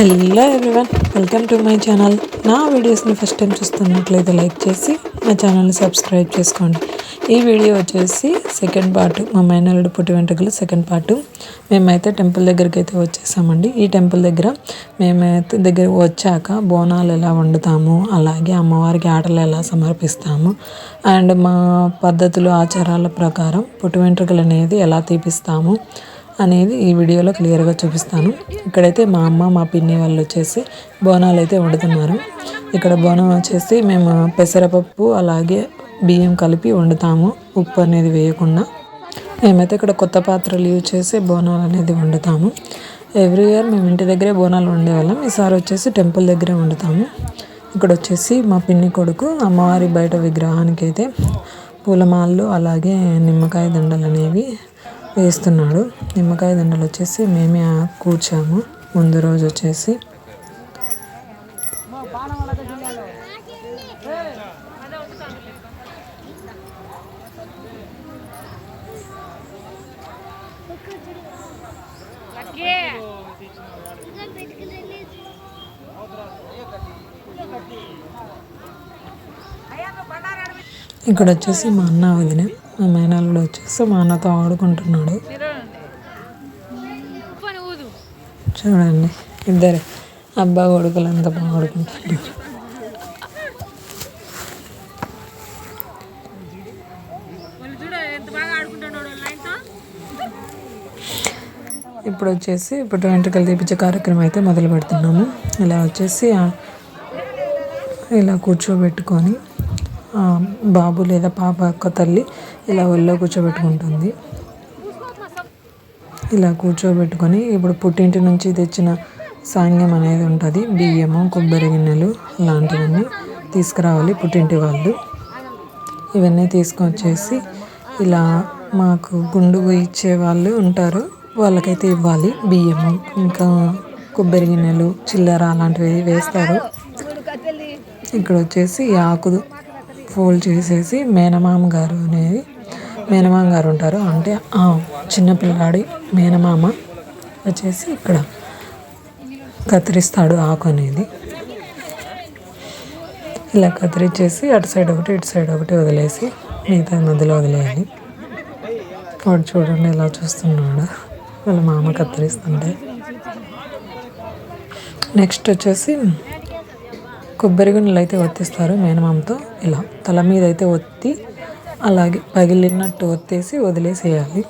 Hello everyone welcome to my channel నా వీడియోస్ని first time చూస్తున్నట్లయితే లైక్ చేసి నా ఛానల్ని సబ్స్క్రైబ్ చేసుకోండి. ఈ వీడియో వచ్చేసి సెకండ్ పార్ట్ మా మైనల్లుడు పుట్టి వెంట్రుకలు సెకండ్ పార్ట్ మేమైతే టెంపుల్ దగ్గరికి అయితే వచ్చేసామండి. ఈ టెంపుల్ దగ్గర మేమైతే దగ్గర వచ్చాక బోనాలు ఎలా వండుతాము అలాగే అమ్మవారికి ఆటలు ఎలా సమర్పిస్తాము అండ్ మా పద్ధతులు ఆచారాల ప్రకారం పుట్టి వెంట్రుకలు అనేది ఎలా తీపిస్తాము అనేది ఈ వీడియోలో క్లియర్గా చూపిస్తాను. ఇక్కడైతే మా అమ్మ మా పిన్ని వాళ్ళు వచ్చేసి బోనాలు అయితే వండుతున్నారు. ఇక్కడ బోనం వచ్చేసి మేము పెసరపప్పు అలాగే బియ్యం కలిపి వండుతాము ఉప్పు అనేది వేయకుండా. మేమైతే ఇక్కడ కొత్త పాత్రలు యూజ్ చేసి బోనాలు అనేది వండుతాము. ఎవ్రీ ఇయర్ మేము ఇంటి దగ్గరే బోనాలు వండేవాళ్ళం ఈసారి వచ్చేసి టెంపుల్ దగ్గరే వండుతాము. ఇక్కడ వచ్చేసి మా పిన్ని కొడుకు అమ్మవారి బయట విగ్రహానికి అయితే పూలమాలలు అలాగే నిమ్మకాయ దండలు అనేవి వేస్తున్నాడు. నిమ్మకాయ దండలు వచ్చేసి మేమే కూర్చాము. ముందు రోజు వచ్చేసి. ఇక్కడ వచ్చేసి మా అన్న వదిన. మా మేనల్లుడు వచ్చేసి మా అన్నతో ఆడుకుంటున్నాడు. చూడండి ఇద్దరు అబ్బా కొడుకులు అంత బాగా ఆడుకుంటున్నారు. ఇప్పుడు వచ్చేసి ఇప్పుడు వెంట్రుకలు తీపించే కార్యక్రమం అయితే మొదలు పెడుతున్నాము. ఇలా వచ్చేసి ఇలా కూర్చోబెట్టుకొని బాబు లేదా పాప యొక్క తల్లి ఇలా ఒళ్ళో కూర్చోబెట్టుకుంటుంది. ఇలా కూర్చోబెట్టుకొని ఇప్పుడు పుట్టింటి నుంచి తెచ్చిన సాంగ్యం అనేది ఉంటుంది. బియ్యము కొబ్బరి గిన్నెలు లాంటివన్నీ తీసుకురావాలి పుట్టింటి వాళ్ళు. ఇవన్నీ తీసుకొచ్చేసి ఇలా మాకు గుండుగు ఇచ్చే వాళ్ళు ఉంటారు. వాళ్ళకైతే ఇవ్వాలి బియ్యము ఇంకా కొబ్బరి గిన్నెలు చిల్లర అలాంటివి వేస్తారు. ఇక్కడ వచ్చేసి ఆకు ఫోల్డ్ చేసేసి మేనమామ గారు అనేది మేనమామ గారు ఉంటారు. అంటే ఆ చిన్నపిల్లాడి మేనమామ వచ్చేసి ఇక్కడ కత్తిరిస్తాడు ఆకు అనేది. ఇలా కత్తిరించేసి అటు సైడ్ ఒకటి ఇటు సైడ్ ఒకటి వదిలేసి మిగతా మధ్యలో వదిలేయాలి వాడు చూడండి ఎలా చూస్తున్నాడు. వాళ్ళ మామ కత్తిరిస్తుంటే. నెక్స్ట్ వచ్చేసి కొబ్బరి గిన్నెలు అయితే ఒత్తిస్తారు మేనమామతో. ఇలా తల మీద అయితే ఒత్తి అలాగే పగిలినట్టు ఒత్తేసి వదిలేసేయాలి.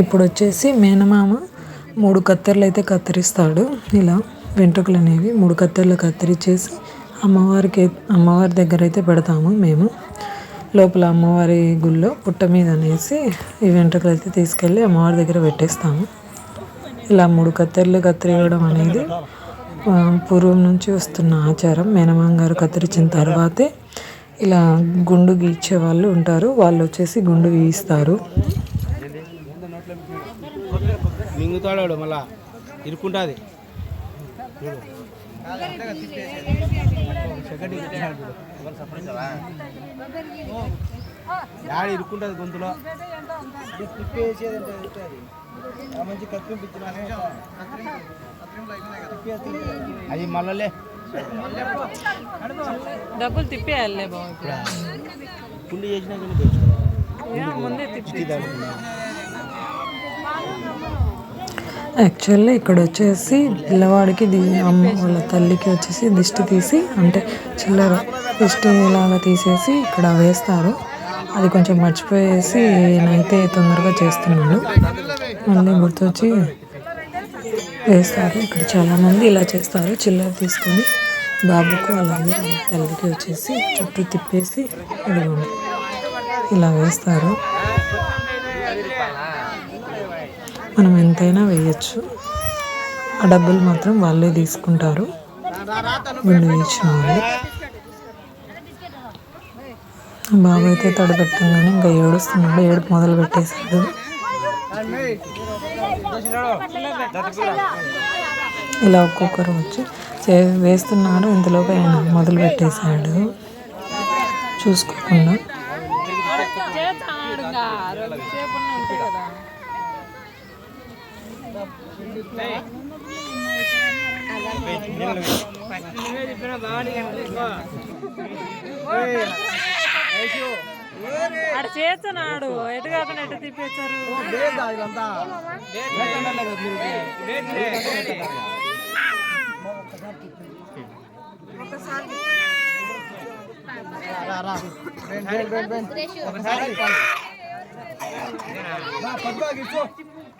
ఇప్పుడు వచ్చేసి మేనమామ మూడు కత్తెరలు అయితే కత్తిరిస్తాడు. ఇలా వెంట్రుకలు అనేవి మూడు కత్తెరలు కత్తిరించేసి అమ్మవారికి అమ్మవారి దగ్గర అయితే పెడతాము మేము. లోపల అమ్మవారి గుళ్ళో పుట్ట మీద అనేసి ఈ వెంట్రుకలు అయితే తీసుకెళ్ళి అమ్మవారి దగ్గర పెట్టేస్తాము. ఇలా మూడు కత్తెరలు కత్తిరియడం అనేది పూర్వం నుంచి వస్తున్న ఆచారం. మేనమామ గారు కత్తిరించిన తర్వాతే ఇలా గుండు గీచే వాళ్ళు ఉంటారు. వాళ్ళు వచ్చేసి గుండు గీస్తారు. మింగుతాడు మళ్ళా. ఇరుక్కుంటుంది. యాడ ఇరుక్కుంటుంది గొంతులో. అది మళ్ళలే డబ్బులు తిప్పేయాలే బాబు పుల్లి చేసినా కానీ ముందే తిప్పి యాక్చువల్లీ ఇక్కడ వచ్చేసి పిల్లవాడికి ది అమ్మ వాళ్ళ తల్లికి వచ్చేసి దిష్టి తీసి అంటే చిల్లర దిష్టి లాగా తీసేసి ఇక్కడ వేస్తారు. అది కొంచెం మర్చిపోయేసి నేనైతే తొందరగా చేస్తున్నాను మళ్ళీ గుర్తొచ్చి వేస్తారు. ఇక్కడ చాలామంది ఇలా చేస్తారు. చిల్లర తీసుకొని బాబుకు అలాగే తల్లికి వచ్చేసి చుట్టూ తిప్పేసి ఇలా వేస్తారు. మనం ఎంతైనా వేయచ్చు. ఆ డబ్బులు మాత్రం వాళ్ళే తీసుకుంటారు. గుండు వేసిన వాళ్ళు బాబు అయితే తడబెట్టంగానే ఇంకా ఏడుస్తున్నాడు. ఏడుపు మొదలు పెట్టేశాడు. ఇలా ఒక్కొక్కరు వచ్చి చే వేస్తున్నారు. ఇంతలోపు ఆయన మొదలు పెట్టేశాడు. చూసుకోకుండా. ఆడ చేస్తున్నాడు ఎటు కాకుండా ఎటు తిప్పేశారు?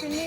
పిన్ని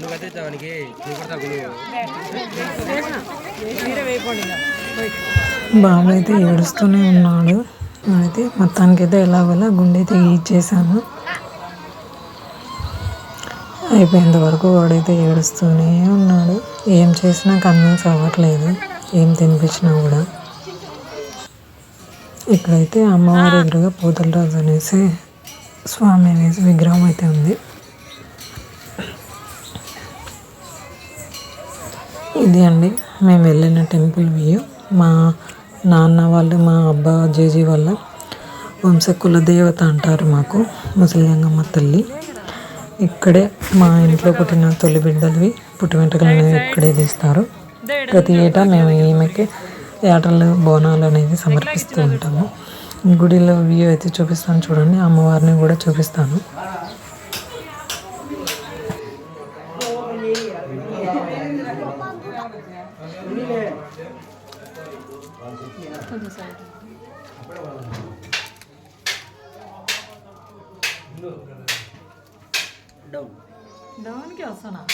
నువ్వు కొడతా గురువు నువ్వు కూడా బాబు అయితే ఏడుస్తూనే ఉన్నాడు. అయితే మొత్తానికైతే ఎలాగోలా గుండె అయితే ఇచ్చేసాను అయిపోయేంత వరకు వాడైతే ఏడుస్తూనే ఉన్నాడు. ఏం చేసినా కన్విన్స్ అవ్వట్లేదు. ఏం తినిపించినా కూడా. ఇక్కడైతే అమ్మవారి ఎదురుగా పూతల రాజు అనేసి స్వామి అనేసి విగ్రహం అయితే ఉంది. ఇది అండి. మేము వెళ్ళిన టెంపుల్ వ్యూ. మా నాన్న వాళ్ళు మా అబ్బా జేజీ వాళ్ళ వంశ దేవత అంటారు మాకు ముసలింగమ్మ తల్లి. ఇక్కడే మా ఇంట్లో పుట్టిన తొలి బిడ్డలవి పుట్టి వెంట్రుకలు అనేవి ఇక్కడే తీస్తారు. ప్రతి ఏటా మేము ఈమెకి ఏటలు బోనాలు అనేది సమర్పిస్తూ ఉంటాము. గుడిలో వ్యూ అయితే చూపిస్తాను చూడండి. అమ్మవారిని కూడా చూపిస్తాను. বাঁচো না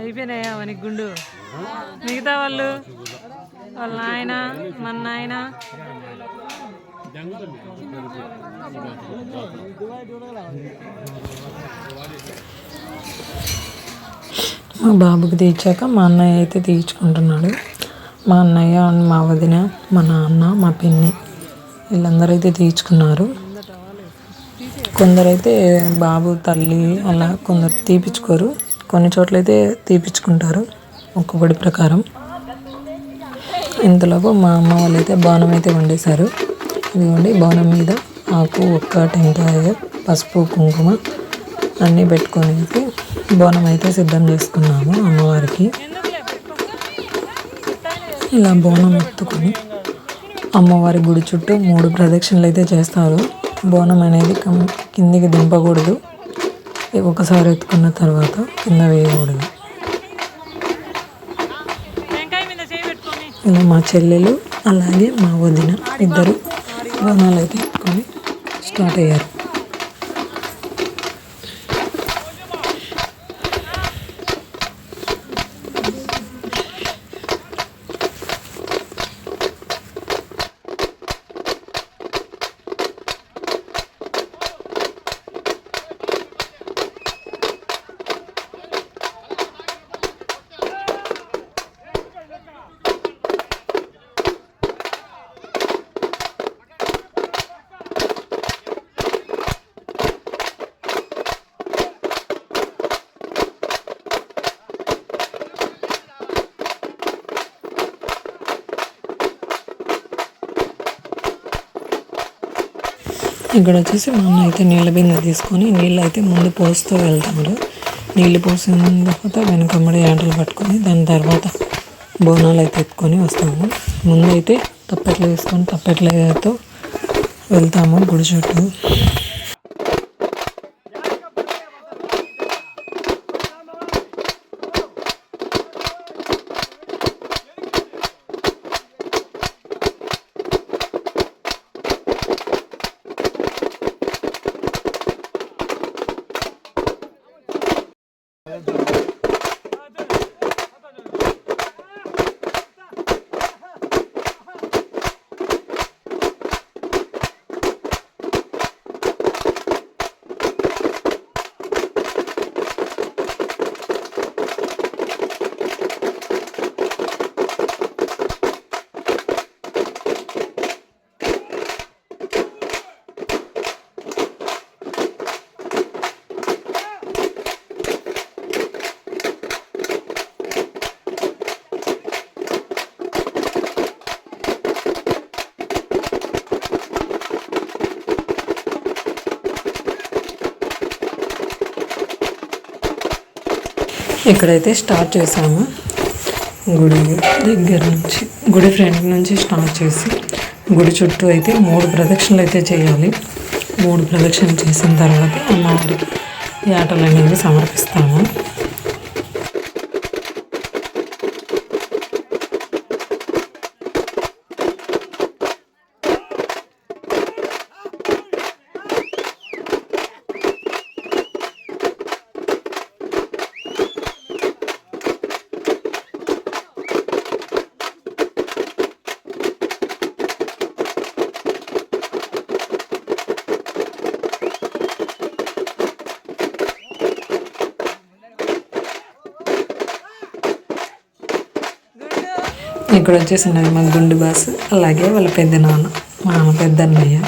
అయిపోయినాయా మనకి గుండు? మిగతా వాళ్ళు? వాళ్ళ నాయన మన నాయన? మా బాబుకి తీర్చాక మా అన్నయ్య అయితే తీర్చుకుంటున్నాడు. మా అన్నయ్య మా వదిన మా నాన్న మా పిన్ని వీళ్ళందరూ అయితే తీర్చుకున్నారు. కొందరైతే బాబు తల్లి అలా కొందరు తీపిచ్చుకోరు. కొన్ని చోట్ల అయితే తీపిచ్చుకుంటారు ఒక్కొక్కటి ప్రకారం. ఇంతలోపు మా అమ్మ వాళ్ళైతే బాణం అయితే వండేశారు. ఇదిగోండి బాణం మీద ఆకు ఒక్క టెంకాయ పసుపు కుంకుమ అన్నీ పెట్టుకొని అయితే బోనం అయితే సిద్ధం చేసుకున్నాము అమ్మవారికి. ఇలా బోనం ఎత్తుకొని అమ్మవారి గుడి చుట్టూ మూడు ప్రదక్షిణలు అయితే చేస్తారు. బోనం అనేది కం- కిందికి దింపకూడదు. ఒకసారి ఎత్తుకున్న తర్వాత కింద వేయకూడదు. ఇలా మా చెల్లెలు అలాగే మా వదిన ఇద్దరు బోనాలు అయితే ఎత్తుకొని స్టార్ట్ అయ్యారు. ఇక్కడ వచ్చేసి మా అన్న అయితే నీళ్ళ బిందె తీసుకొని నీళ్ళు అయితే ముందు పోస్తూ వెళ్తాడు. నీళ్ళు పోసిన తర్వాత వెనకమ్మడి ఆటలు పట్టుకొని దాని తర్వాత బోనాలు అయితే ఎత్తుకొని వస్తాము. ముందు అయితే తప్పెట్లు వేసుకొని తప్పెట్లతో వెళ్తాము గుడి చుట్టూ. ఇక్కడైతే స్టార్ట్ చేసాము. గుడి దగ్గర నుంచి గుడి ఫ్రంట్ నుంచి స్టార్ట్ చేసి గుడి చుట్టూ అయితే మూడు ప్రదక్షిణలు అయితే చేయాలి. మూడు ప్రదక్షిణలు చేసిన తర్వాత అమ్మవారి యాటలు అనేవి సమర్పిస్తాము. ఇక్కడ వచ్చేసి ఉన్నది మా గుండు బాస్ అలాగే వాళ్ళ పెద్ద నాన్న మా నాన్న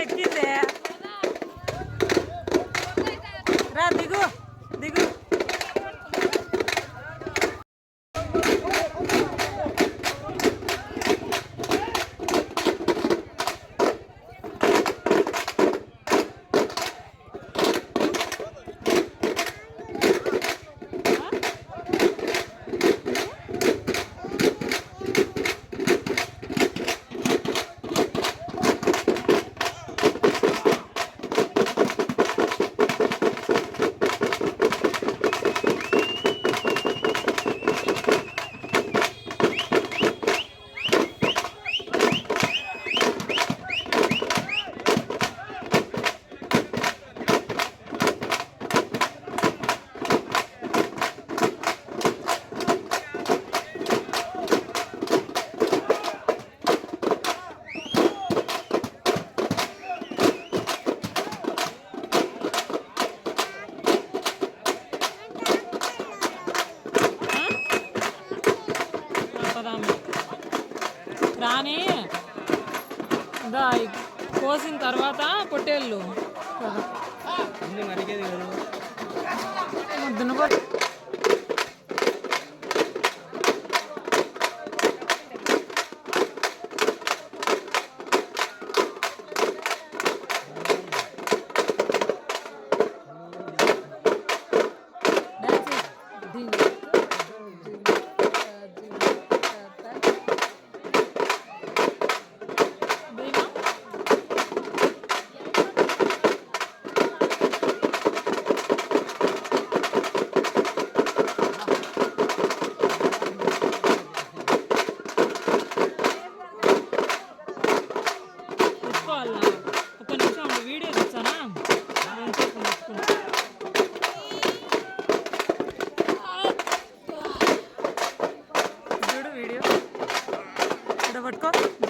పెద్ద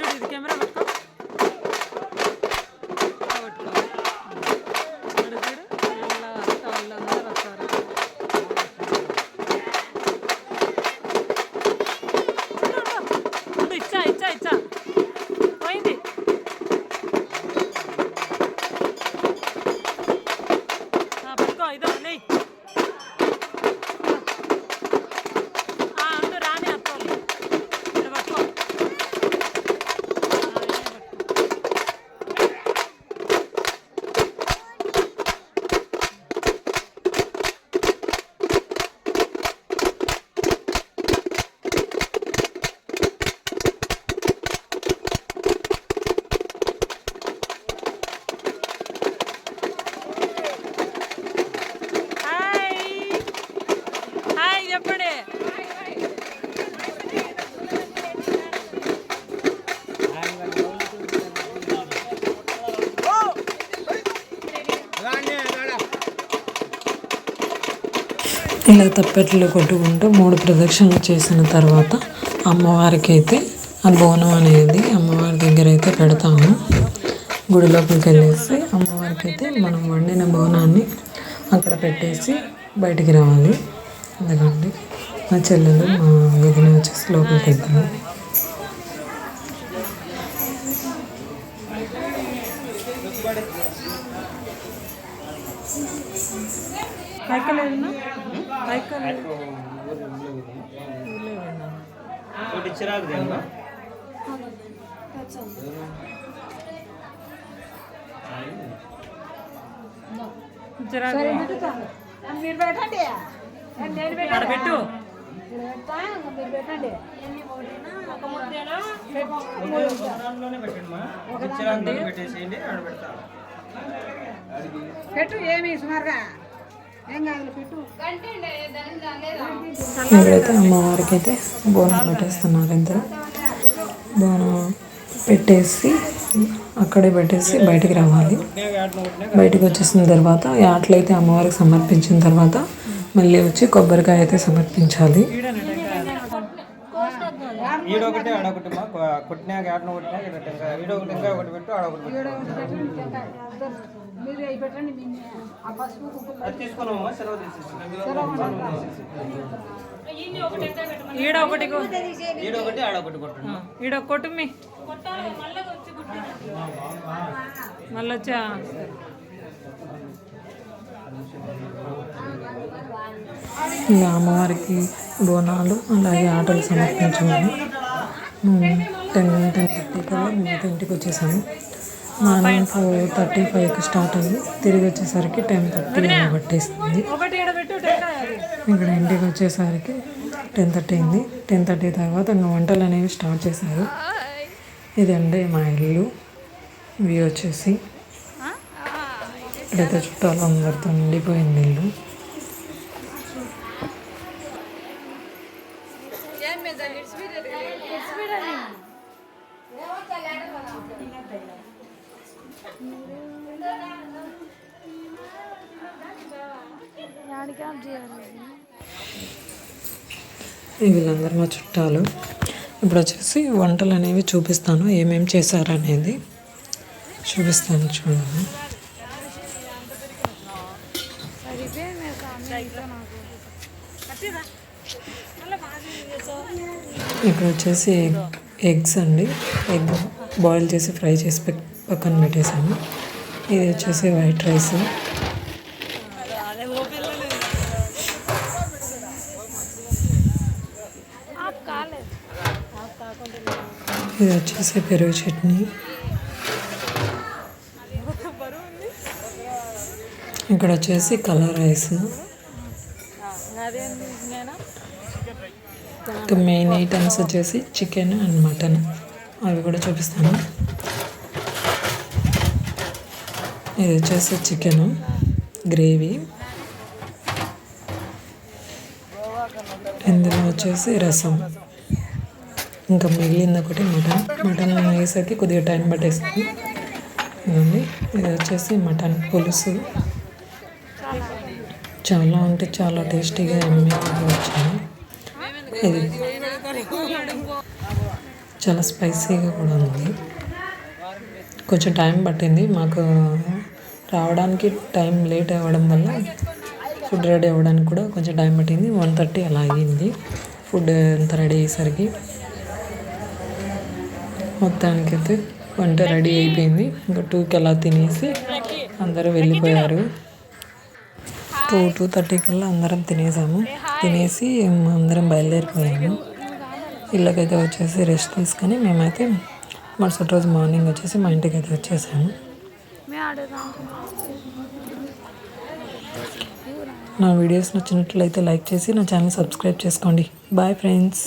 పట్టుకో చూడు ఇది ఇలా తప్పెట్లు కొట్టుకుంటూ మూడు ప్రదక్షిణలు చేసిన తర్వాత అమ్మవారికి అయితే ఆ బోనం అనేది అమ్మవారి దగ్గర అయితే పెడతాము. గుడి లోపలికి వెళ్ళేసి అమ్మవారికి అయితే మనం వండిన బోనాన్ని అక్కడ పెట్టేసి బయటికి రావాలి. ఎందుకంటే మా చెల్లెలు మా వదిన వచ్చేసి లోపలికి వెళ్తాము ఒకటి చిరాకు దేమ్మా మీరు పెట్టండి. నేను ఆడ పెట్టు. మీరు పెట్టండి. పెట్టు ఏమి సుమారుగా? ఏం కాదు పెట్టు. ఇక్కడైతే అమ్మవారికి అయితే బోనం పెట్టేస్తున్నారు ఇద్దరు బోనం పెట్టేసి అక్కడే పెట్టేసి బయటికి రావాలి. బయటికి వచ్చేసిన తర్వాత ఆటలైతే అమ్మవారికి సమర్పించిన తర్వాత మళ్ళీ వచ్చి కొబ్బరికాయ అయితే సమర్పించాలి. ఈడొకటి ఆడొకటి మా కొట్టినాక ఆటను కొట్టినా ఈడొకటి ఇంకా ఒకటి పెట్టు ఆడొకటి పెట్టు. మీరు అవి పెట్టండి మీ ఆ పసుపు కుంకుమ అది తీసుకున్నామా? సెలవు తీసేసి. ఈడ ఒకటి కొ- ఈడొకటి ఆడొకటి కొట్టండి ఈడ కొట్టుమి మళ్ళీ వచ్చా ఇంకా అమ్మవారికి బోనాలు అలాగే ఆటలు సమర్పించాము. టెన్ టెన్ థర్టీ కల్లా మేము ఇంటికి వచ్చేసాము. మార్నింగ్ ఫోర్ థర్టీ ఫైవ్కి స్టార్ట్ అయ్యి తిరిగి వచ్చేసరికి టెన్ థర్టీ పట్టేస్తుంది ఇక్కడ ఇంటికి వచ్చేసరికి టెన్ థర్టీ అయింది. టెన్ థర్టీ తర్వాత ఇంకా వంటలు అనేవి స్టార్ట్ చేశారు. ఇదండి మా ఇల్లు. వ్యూ వచ్చేసి. ఇక్కడైతే చుట్టాలు అందరితో నిండిపోయింది ఇల్లు. వీళ్ళందరూ మా చుట్టాలు. ఇప్పుడు వచ్చేసి వంటలు అనేవి చూపిస్తాను ఏమేమి చేశారనేది చూపిస్తాను చూడండి. ఇక్కడ వచ్చేసి ఎగ్ ఎగ్స్ అండి. ఎగ్ బాయిల్ చేసి ఫ్రై చేసి పెక్- పక్కన పెట్టేసాను. ఇది వచ్చేసి వైట్ రైస్. ఇది వచ్చేసి పెరుగు చట్నీ. ఇక్కడ వచ్చేసి కలర్ రైస్. ఇంకా మెయిన్ ఐటమ్స్ వచ్చేసి చికెన్ అండ్ మటన్. అవి కూడా చూపిస్తాను. ఇది వచ్చేసి చికెన్ గ్రేవీ. ఇందులో వచ్చేసి రసం. ఇంకా మిగిలింది ఒకటి మటన్. మటన్ వేసేసరికి కొద్దిగా టైం పట్టేస్తుంది ఇదండి ఇది వచ్చేసి మటన్ పులుసు. చాలా అంటే చాలా టేస్టీగా వచ్చాను వచ్చింది ఇది చాలా స్పైసీగా కూడా ఉంది. కొంచెం టైం పట్టింది. మాకు రావడానికి టైం లేట్ అవ్వడం వల్ల ఫుడ్ రెడీ అవ్వడానికి కూడా కొంచెం టైం పట్టింది. వన్ థర్టీ అలా అయ్యింది. ఫుడ్ అంతా రెడీ అయ్యేసరికి మొత్తానికైతే వంట రెడీ అయిపోయింది. ఇంకా టూకి అలా తినేసి అందరూ వెళ్ళిపోయారు. టూ టూ థర్టీ కల్లా అందరం తినేసాము. తినేసి అందరం బయలుదేరిపోయాము. ఇళ్ళకైతే వచ్చేసి రెస్ట్ తీసుకొని మేమైతే మరుసటి రోజు మార్నింగ్ వచ్చేసి మా ఇంటికి అయితే వచ్చేసాము. నా వీడియోస్ నచ్చినట్లయితే లైక్ చేసి నా ఛానల్ సబ్స్క్రైబ్ చేసుకోండి. Bye friends.